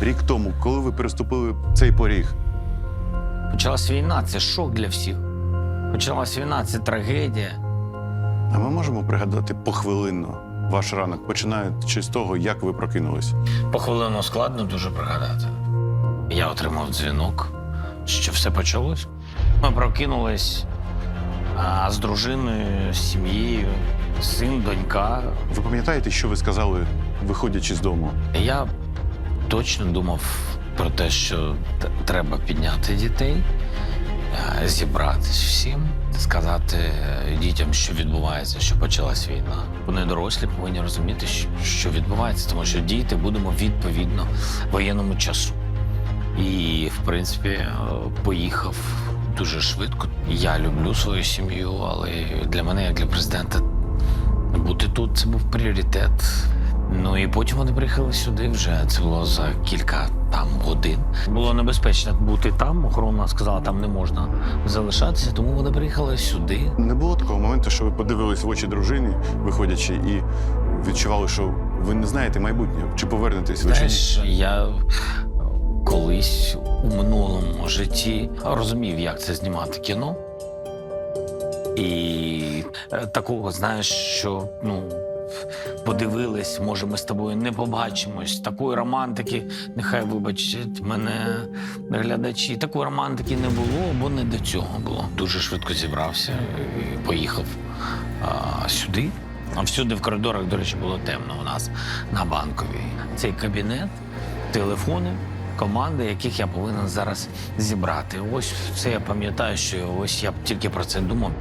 Рік тому, коли ви переступили цей поріг, Почалась війна, це шок для всіх. Почалась війна, це трагедія. а ми можемо пригадати похвилинно ваш ранок, починаючи з того, як ви прокинулись. По хвилину складно дуже пригадати. Я отримав дзвінок, що все почалось. Ми прокинулись а, з дружиною, з сім'єю, син, донька. Ви пам'ятаєте, що ви сказали, виходячи з дому? Я точно думав про те, що треба підняти дітей, е, зібратись всім, сказати е, дітям, що відбувається, що почалась війна. Вони дорослі повинні розуміти, що- що відбувається, тому що діяти будемо відповідно воєнному часу. І, в принципі, е, поїхав дуже швидко. Я люблю свою сім'ю, але для мене, як для президента, бути тут це був пріоритет. Ну і потім вони приїхали сюди вже. Це було за кілька там годин. Було небезпечно бути там. Охорона сказала, там не можна залишатися, тому вони приїхали сюди. Не було такого моменту, що ви подивились в очі дружині, виходячи, і відчували, що ви не знаєте майбутнє, чи повернетесь ви чи? Знаєш, я колись у минулому житті розумів, як це знімати кіно. І е, такого, знаєш, що ну. Подивились, може, ми з тобою не побачимось. Такої романтики, нехай вибачать мене глядачі. Такої романтики не було, бо не до цього було. Дуже швидко зібрався і поїхав а, сюди. А всюди в коридорах, до речі, було темно у нас на банковій. Цей кабінет, телефони, команди, яких я повинен зараз зібрати. Ось це я пам'ятаю, що ось я б тільки про це думав.